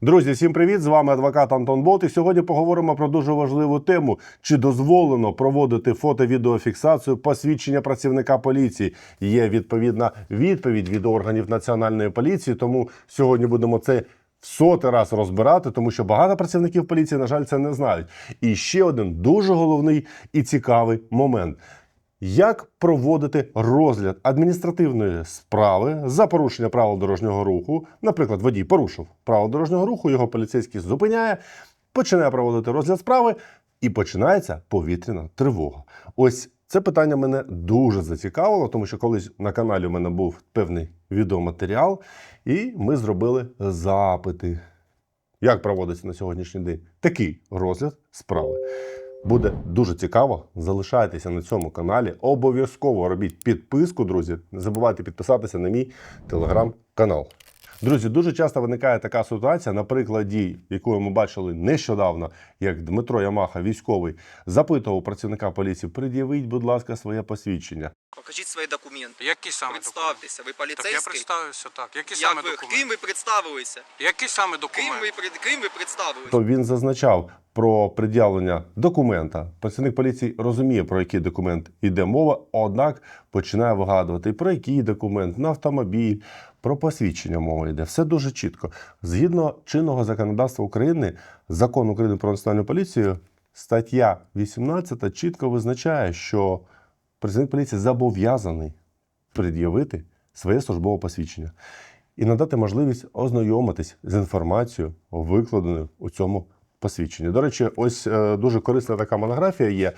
Друзі, всім привіт! З вами адвокат Антон Бот. І сьогодні поговоримо про дуже важливу тему: чи дозволено проводити фото-відеофіксацію посвідчення працівника поліції. Є відповідна відповідь від органів національної поліції. Тому сьогодні будемо це в сотий раз розбирати, тому що багато працівників поліції, на жаль, це не знають. І ще один дуже головний і цікавий момент. Як проводити розгляд адміністративної справи за порушення правил дорожнього руху? Наприклад, водій порушив правила дорожнього руху, його поліцейський зупиняє, починає проводити розгляд справи, і починається повітряна тривога. Ось це питання мене дуже зацікавило, тому що колись на каналі у мене був певний відеоматеріал, і ми зробили запити. Як проводиться на сьогоднішній день такий розгляд справи? Буде дуже цікаво. Залишайтеся на цьому каналі. Обов'язково робіть підписку, друзі. Не забувайте підписатися на мій телеграм-канал. Друзі, дуже часто виникає така ситуація, на прикладі, яку ми бачили нещодавно, як Дмитро Ямаха, військовий, запитував працівника поліції: пред'явіть, будь ласка, своє посвідчення. Покажіть свої документи. Які саме? Представтеся, ви Так я представився, так. Які Я саме ви, документи? ким ви представилися? Які саме Ким ви, ким ви представилися? То він зазначав про пред'явлення документа. Працівник поліції розуміє, про який документ йде мова, однак починає вигадувати, про який документ, на автомобіль, про посвідчення мова йде. Все дуже чітко. Згідно чинного законодавства України, закон України про національну поліцію, стаття 18 чітко визначає, що працівник поліції зобов'язаний пред'явити своє службове посвідчення і надати можливість ознайомитись з інформацією, викладеною у цьому посвідченні. До речі, ось е, дуже корисна така монографія є.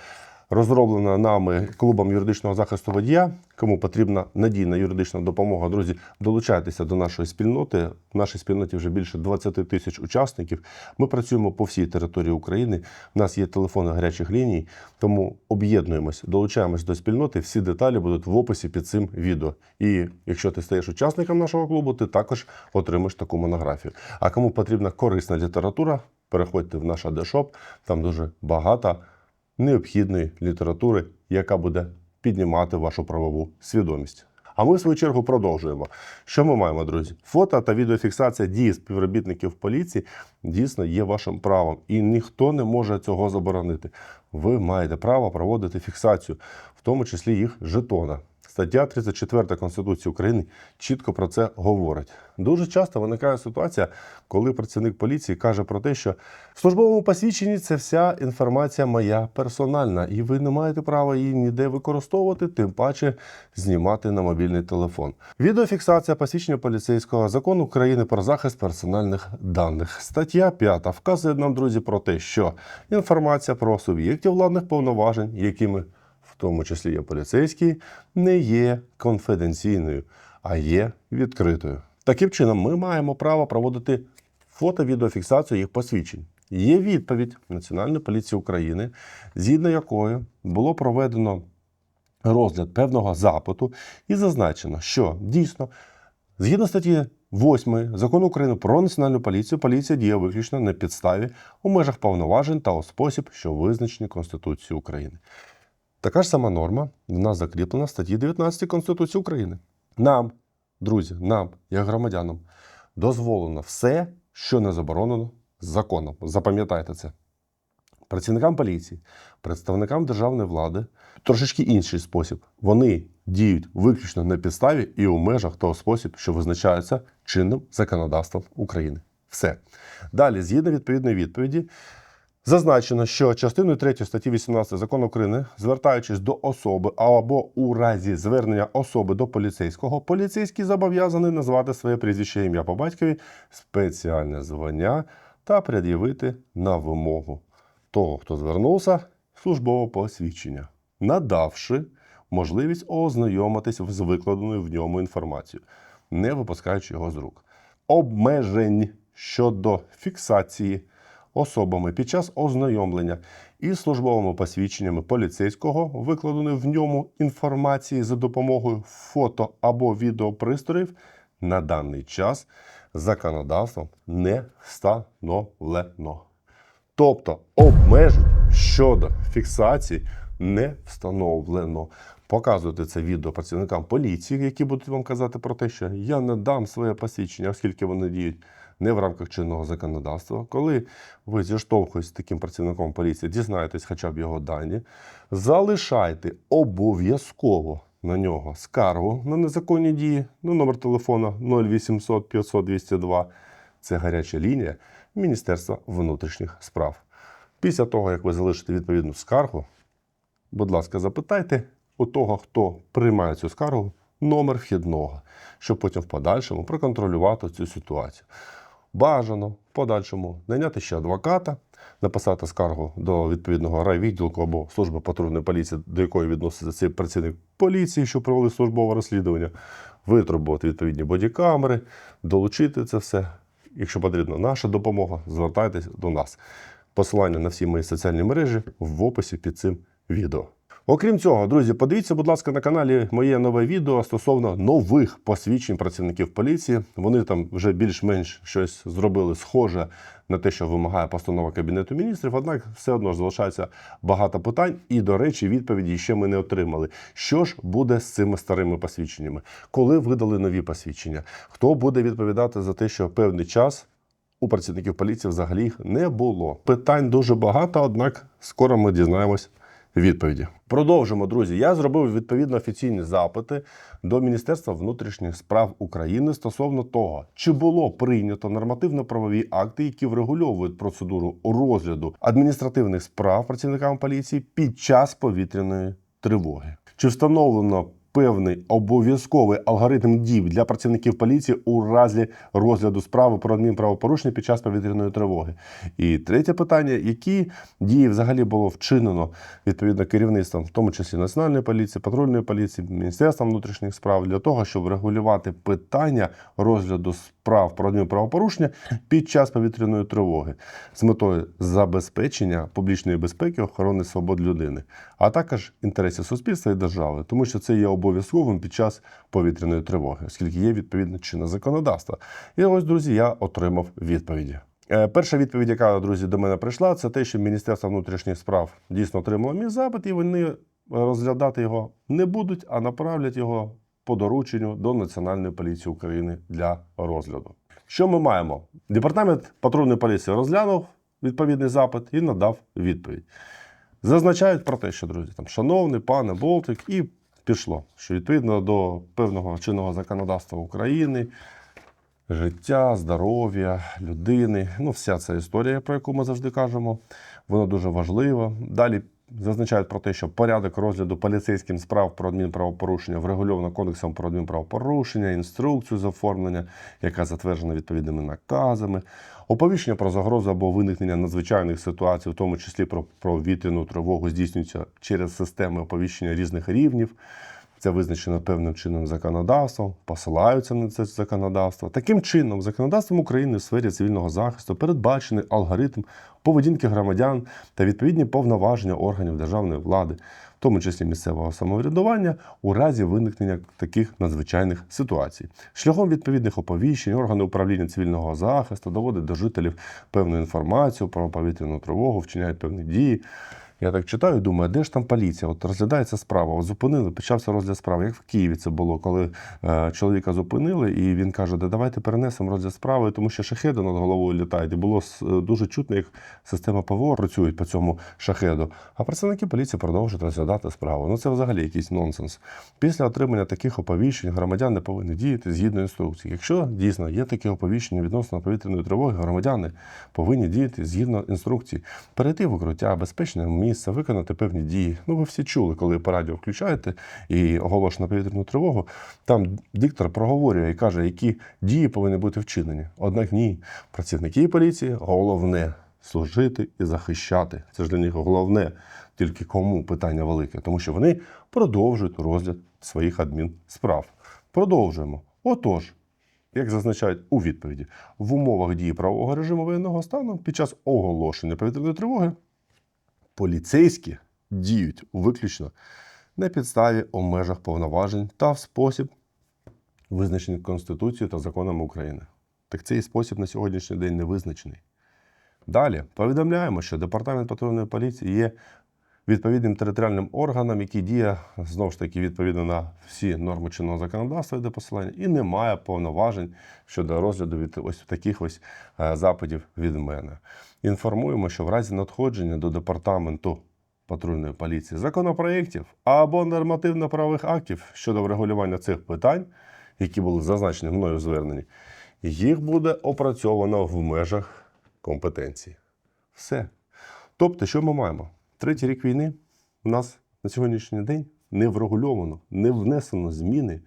Розроблена нами клубом юридичного захисту водія. Кому потрібна надійна юридична допомога, друзі, долучайтеся до нашої спільноти. В нашій спільноті вже більше 20 тисяч учасників. Ми працюємо по всій території України. У нас є телефони гарячих ліній, тому об'єднуємось, долучаємось до спільноти. Всі деталі будуть в описі під цим відео. І якщо ти стаєш учасником нашого клубу, ти також отримаєш таку монографію. А кому потрібна корисна література, переходьте в наш адешоп. Там дуже багато необхідної літератури, яка буде піднімати вашу правову свідомість. А ми, в свою чергу, продовжуємо. Що ми маємо, друзі? Фото та відеофіксація дій співробітників поліції дійсно є вашим правом, і ніхто не може цього заборонити. Ви маєте право проводити фіксацію, в тому числі їх жетона. Стаття 34 Конституції України чітко про це говорить. Дуже часто виникає ситуація, коли працівник поліції каже про те, що в службовому посвідченні це вся інформація моя персональна, і ви не маєте права її ніде використовувати, тим паче знімати на мобільний телефон. Відеофіксація посвідчення поліцейського закону України про захист персональних даних. Стаття 5 вказує нам, друзі, про те, що інформація про суб'єктів владних повноважень, якими тому числі є поліцейські, не є конфіденційною, а є відкритою. Таким чином, ми маємо право проводити фото-відеофіксацію їх посвідчень. Є відповідь Національної поліції України, згідно якої було проведено розгляд певного запиту, і зазначено, що дійсно, згідно статті 8 закону України про національну поліцію, поліція діє виключно на підставі у межах повноважень та у спосіб, що визначені Конституцією України. Така ж сама норма в нас закріплена в статті 19 Конституції України. Нам, друзі, нам, як громадянам, дозволено все, що не заборонено законом. Запам'ятайте це. Працівникам поліції, представникам державної влади трошечки інший спосіб. Вони діють виключно на підставі і у межах того спосіб, що визначається чинним законодавством України. Все. Далі, згідно відповідної відповіді, Зазначено, що частиною 3 статті 18 закону України, звертаючись до особи або у разі звернення особи до поліцейського, поліцейський зобов'язаний назвати своє прізвище ім'я по батькові, спеціальне звання та пред'явити на вимогу того, хто звернувся, службове посвідчення, надавши можливість ознайомитись з викладеною в ньому інформацією, не випускаючи його з рук. Обмежень щодо фіксації особами під час ознайомлення із службовими посвідченнями поліцейського, викладеної в ньому інформації за допомогою фото або відеопристроїв, на даний час законодавством не встановлено. Тобто обмежень щодо фіксації не встановлено. Показуйте це відео працівникам поліції, які будуть вам казати про те, що я не дам своє посвідчення, оскільки вони діють не в рамках чинного законодавства. Коли ви зіштовхуєтесь з таким працівником поліції, дізнаєтесь хоча б його дані, залишайте обов'язково на нього скаргу на незаконні дії на номер телефона 0800 500 202. Це гаряча лінія Міністерства внутрішніх справ. Після того, як ви залишите відповідну скаргу, будь ласка, запитайте у того, хто приймає цю скаргу, номер вхідного, щоб потім в подальшому проконтролювати цю ситуацію. Бажано в подальшому найняти ще адвоката, написати скаргу до відповідного райвідділку або служби патрульної поліції, до якої відноситься цей працівник поліції, що провели службове розслідування, витребувати відповідні бодікамери, долучити це все. Якщо потрібна наша допомога, звертайтесь до нас. Посилання на всі мої соціальні мережі в описі під цим відео. Окрім цього, друзі, подивіться, будь ласка, на каналі моє нове відео стосовно нових посвідчень працівників поліції. Вони там вже більш-менш щось зробили схоже на те, що вимагає постанова Кабінету міністрів. Однак все одно ж залишається багато питань, і, до речі, відповіді ще ми не отримали. Що ж буде з цими старими посвідченнями? Коли видали нові посвідчення? Хто буде відповідати за те, що певний час у працівників поліції взагалі їх не було. Питань дуже багато, однак скоро ми дізнаємось відповіді. Продовжимо, друзі. Я зробив відповідно офіційні запити до Міністерства внутрішніх справ України стосовно того, чи було прийнято нормативно-правові акти, які врегульовують процедуру розгляду адміністративних справ працівникам поліції під час повітряної тривоги. Чи встановлено певний обов'язковий алгоритм дій для працівників поліції у разі розгляду справи про адмінправопорушення під час повітряної тривоги. І третє питання: які дії взагалі було вчинено відповідно керівництвом, в тому числі Національної поліції, патрульної поліції, Міністерства внутрішніх справ, для того, щоб регулювати питання розгляду справ про адмінправопорушення під час повітряної тривоги з метою забезпечення публічної безпеки, охорони свобод людини, а також інтересів суспільства і держави, тому що це є обов'язковим під час повітряної тривоги, оскільки є відповідне чинне законодавство. І ось, друзі, я отримав відповіді. Е, Перша відповідь, яка друзі до мене прийшла, це те, що Міністерство внутрішніх справ дійсно отримало мій запит, і вони розглядати його не будуть, а направлять його по дорученню до Національної поліції України для розгляду. Що ми маємо? Департамент патрульної поліції розглянув відповідний запит і надав відповідь. Зазначають про те, що друзі, там, шановний пане Болтик, і пішло, що відповідно до певного чинного законодавства України, життя, здоров'я людини, ну, вся ця історія, про яку ми завжди кажемо, вона дуже важлива. Далі зазначають про те, що порядок розгляду поліцейським справ про адмінправопорушення врегульовано кодексом про адмінправопорушення, інструкцію з оформлення, яка затверджена відповідними наказами, оповіщення про загрозу або виникнення надзвичайних ситуацій, в тому числі про, про вітряну тривогу, здійснюється через системи оповіщення різних рівнів. Це визначено певним чином законодавством, посилаються на це законодавство. Таким чином, законодавством України в сфері цивільного захисту передбачений алгоритм поведінки громадян та відповідні повноваження органів державної влади, в тому числі місцевого самоврядування, у разі виникнення таких надзвичайних ситуацій. Шляхом відповідних оповіщень органи управління цивільного захисту доводять до жителів певну інформацію про повітряну тривогу, вчиняють певні дії. Я так читаю, думаю, де ж там поліція? От розглядається справа. От зупинили, почався розгляд справи. Як в Києві це було, коли е, чоловіка зупинили, і він каже, да давайте перенесемо розгляд справи, тому що шахеди над головою літають. І було е, дуже чутно, як система ПВО працює по цьому шахеду. А працівники поліції продовжують розглядати справу. Ну це взагалі якийсь нонсенс. Після отримання таких оповіщень громадяни повинні діяти згідно інструкції. Якщо дійсно є таке оповіщення відносно повітряної тривоги, громадяни повинні діяти згідно інструкції, перейти в укриття, безпечне місце, виконати певні дії. Ну, ви всі чули, коли по радіо включаєте і оголошено повітряну тривогу. Там диктор проговорює і каже, які дії повинні бути вчинені. Однак ні, працівники поліції головне служити і захищати. Це ж для них головне. Тільки кому питання велике, тому що вони продовжують розгляд своїх адмінсправ. Продовжуємо. Отож, як зазначають у відповіді, в умовах дії правового режиму воєнного стану під час оголошення повітряної тривоги поліцейські діють виключно на підставі у межах повноважень та в спосіб, визначений Конституцією та законами України. Так цей спосіб на сьогоднішній день не визначений. Далі повідомляємо, що департамент патрульної поліції є відповідним територіальним органам, які діє знову ж таки відповідно на всі норми чинного законодавства йде посилання, і не має повноважень щодо розгляду від ось таких ось е, запитів від мене. Інформуємо, що в разі надходження до департаменту патрульної поліції законопроєктів або нормативно-правових актів щодо врегулювання цих питань, які були зазначені мною в їх буде опрацьовано в межах компетенції. Все. Тобто, що ми маємо? Третій рік війни у нас на сьогоднішній день не врегульовано, не внесено зміни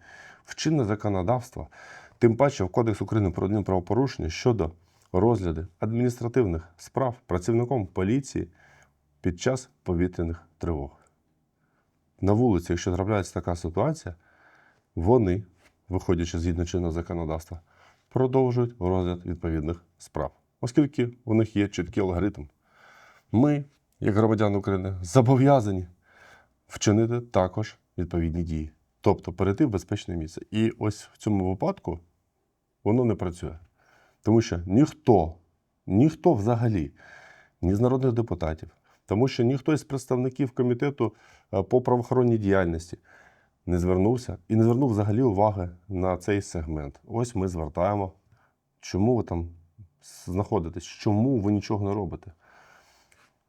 в чинне законодавство, тим паче в Кодекс України про адмінправопорушення щодо розгляду адміністративних справ працівником поліції під час повітряних тривог. На вулиці, якщо трапляється така ситуація, вони, виходячи згідно чинного законодавства, продовжують розгляд відповідних справ, оскільки у них є чіткий алгоритм. Ми, як громадяни України, зобов'язані вчинити також відповідні дії, тобто перейти в безпечне місце. І ось в цьому випадку воно не працює. Тому що ніхто, ніхто взагалі, ні з народних депутатів, тому що ніхто із представників комітету е, по правоохоронній діяльності не звернувся і не звернув взагалі уваги на цей сегмент. Ось ми звертаємо, чому ви там знаходитесь, чому ви нічого не робите.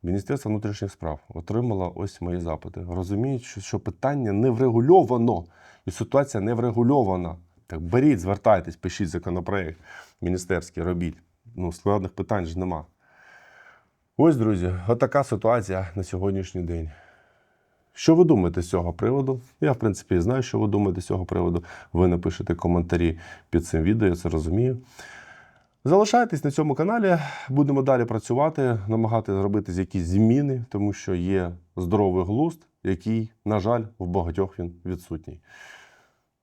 Міністерство внутрішніх справ отримало ось мої запити. Розуміють, що, питання не врегульовано, і ситуація не врегульована. Так беріть, звертайтесь, пишіть законопроект міністерський, робіть. Ну, складних питань ж нема. Ось, друзі, отака ситуація на сьогоднішній день. Що ви думаєте з цього приводу? Я, в принципі, знаю, що ви думаєте з цього приводу. Ви напишете коментарі під цим відео, я це розумію. Залишайтесь на цьому каналі, будемо далі працювати, намагатися зробити якісь зміни, тому що є здоровий глузд, який, на жаль, в багатьох він відсутній.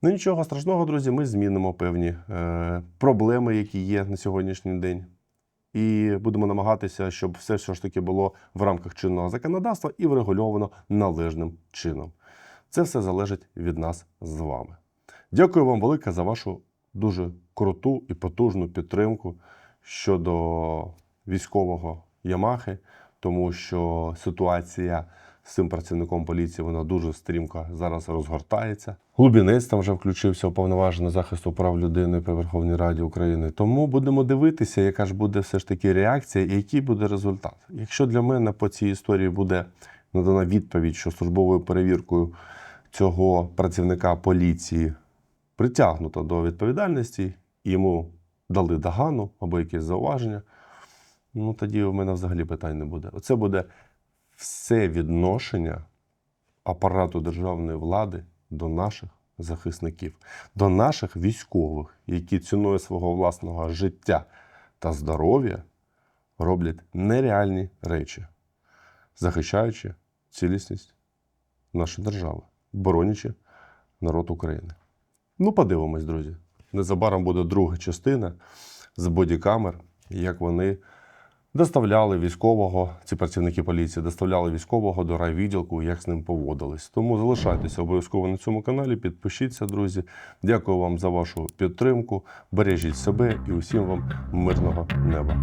Ну нічого страшного, друзі, ми змінимо певні е, проблеми, які є на сьогоднішній день. І будемо намагатися, щоб все все ж таки було в рамках чинного законодавства і врегульовано належним чином. Це все залежить від нас з вами. Дякую вам велике за вашу дуже круту і потужну підтримку щодо військового Ямахи, тому що ситуація з цим працівником поліції вона дуже стрімко зараз розгортається. Глубінець там вже включився уповноважений захисту прав людини при Верховній Раді України. Тому будемо дивитися, яка ж буде все ж таки реакція і який буде результат. Якщо для мене по цій історії буде надана відповідь, що службовою перевіркою цього працівника поліції притягнуто до відповідальності, йому дали догану або якесь зауваження, ну тоді у мене взагалі питань не буде. Оце буде все відношення апарату державної влади до наших захисників, до наших військових, які ціною свого власного життя та здоров'я роблять нереальні речі, захищаючи цілісність нашої держави, боронячи народ України. Ну, подивимось, друзі. Незабаром буде друга частина з бодікамер, як вони доставляли військового, ці працівники поліції доставляли військового до райвідділку, як з ним поводились. Тому залишайтеся обов'язково на цьому каналі, підпишіться, друзі. Дякую вам за вашу підтримку. Бережіть себе і усім вам мирного неба.